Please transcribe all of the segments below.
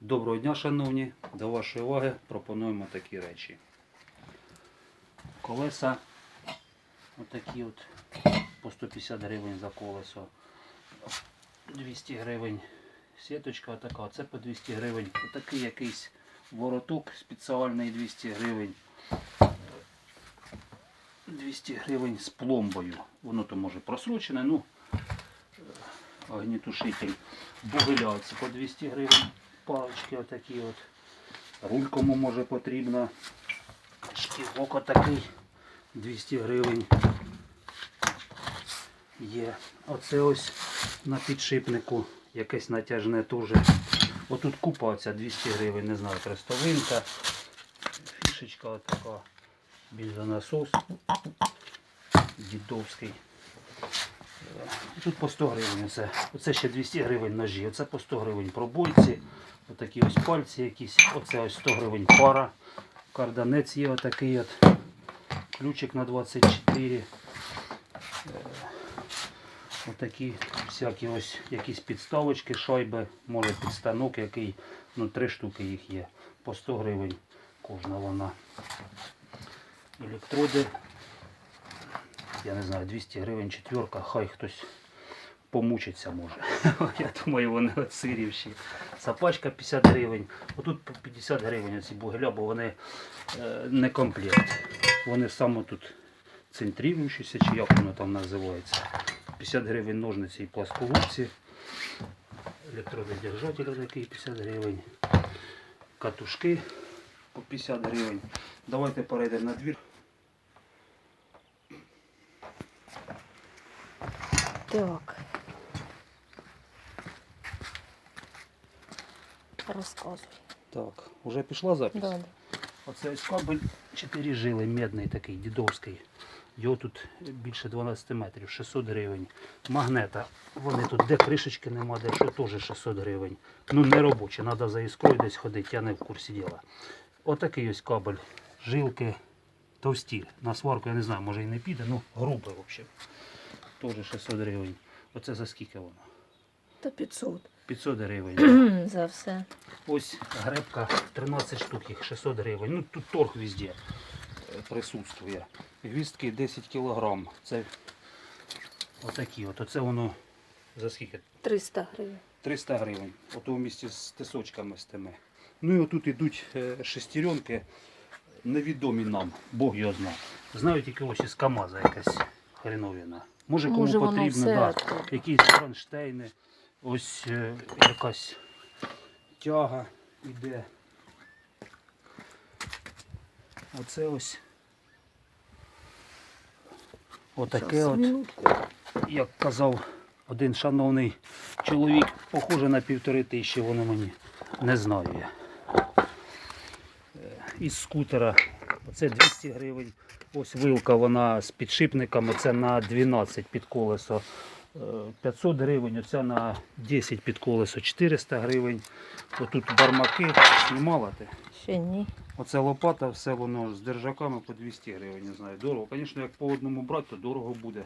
Доброго дня, шановні. До вашої уваги пропонуємо такі речі. Колеса отакі от по 150 гривень за колесо. 200 гривень сіточка така, це по 200 гривень. Отакий якийсь вороток спеціальний 200 гривень. 200 гривень з пломбою. Воно то може просрочене, ну огнетушитель. Бугеляці по 200 гривень. Палочки отакі от. Руль кому може потрібно. Шківок отакий 200 гривень. Є. Оце ось на підшипнику якесь натяжне теж. Отут купа оця 200 гривень, не знаю, крестовинка. Фішечка отака. Більзонасос. Дідовський. Тут по 100 гривень. Оце, оце ще 200 гривень ножі. Оце по 100 гривень пробойці. Отакі ось пальці якісь. Оце ось 100 гривень пара. Карданець є отакий от. Ключик на 24. Е, Отакі всякі ось якісь підставочки, шайби, може підстанок який. Ну, три штуки їх є. По 100 гривень кожна вона. Електроди я не знаю, 200 гривень четверка, хай хтось помучиться може. Я думаю, вони сирівші. Сапачка 50 гривень. Отут по 50 гривень ці бугеля, бо вони е, не комплект. Вони саме тут центріруючіся, чи як воно там називається. 50 гривень ножниці і пласкогубці. Електрододержатель такий 50 гривень. Катушки по 50 гривень. Давайте перейдемо на двір. Так. Розказуй. Так, уже пішла запись? Да, да. Оце ось кабель 4 жили, медний такий, дідовський. Його тут більше 12 метрів, 600 гривень. Магнета. Вони тут де кришечки нема, де що теж 600 гривень. Ну не робочі, треба за іскрою десь ходити, я не в курсі діла. Отакий ось кабель. Жилки товсті. На сварку я не знаю, може і не піде, ну грубий взагалі. Теж 600 гривень. Оце за скільки воно? Та 500. 500 гривень. За все. Ось гребка 13 штук, їх 600 гривень. Ну тут торг везде присутствує. Гвіздки 10 кілограм. Це отакі. От оце воно за скільки? 300 гривень. 300 гривень. Ото в місті з тисочками з тими. Ну і отут ідуть е, шестеренки, невідомі нам, Бог його знає. Знаю тільки ось із КАМАЗа якась хреновина. Може кому Може, воно потрібно, все да. якісь кронштейни, ось е, якась тяга іде. Оце ось. Отаке Щас, от минутку. як казав один шановний чоловік, похоже на півтори тисячі, воно мені не знаю я. Е, Із скутера оце 200 гривень. Ось вилка вона з підшипниками, це на 12 під колесо. е, 500 гривень, оця на 10 під колесо 400 гривень. Отут бармаки знімала ти. Ще ні. Оце лопата, все воно з держаками по 200 гривень, не знаю. Дорого. Звісно, як по одному брати, то дорого буде.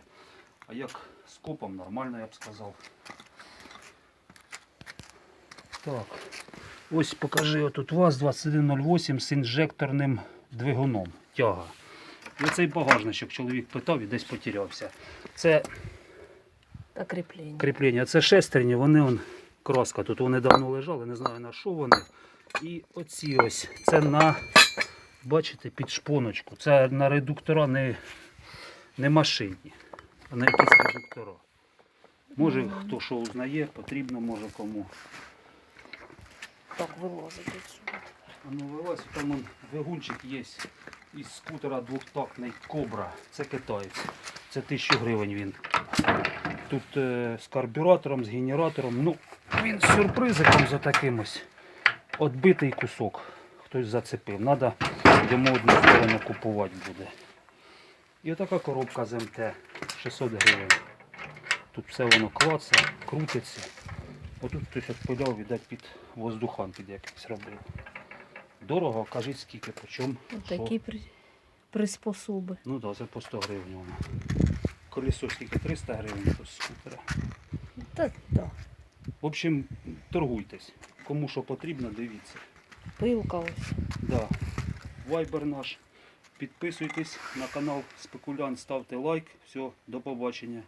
А як з копом нормально, я б сказав. Так. Ось покажи, отут ВАЗ-2108 з інжекторним двигуном. Тяга. І оцей багажничок чоловік питав і десь потерявся. Це Та кріплення. кріплення. Це шестерні, вони он, краска. Тут вони давно лежали, не знаю на що вони. І оці ось. Це на, бачите, під шпоночку. Це на редуктора не, не машинні, а на якісь редуктора. Може хто що узнає, потрібно, може кому. Так, вилазить отсюди. А ну вилазь, там он, двигунчик є із скутера двохтактний Кобра. Це китаєць. Це 1000 гривень він. Тут е, з карбюратором, з генератором. Ну, він з сюрпризиком за таким ось. Отбитий кусок. Хтось зацепив. Надо йому одну сторону купувати буде. І отака коробка з МТ. 600 гривень. Тут все воно клацає, крутиться. Отут хтось відпиляв, віддать під воздухан під якийсь робив. Дорого, кажіть скільки, по чому. Такі при... приспособи. Ну так, да, це по 100 гривень воно. Колесо скільки 300 гривень то скутера. Та так. В общем, торгуйтесь. Кому що потрібно, дивіться. Пилка ось. Да. Вайбер наш. Підписуйтесь на канал Спекулянт, ставте лайк. Все, до побачення.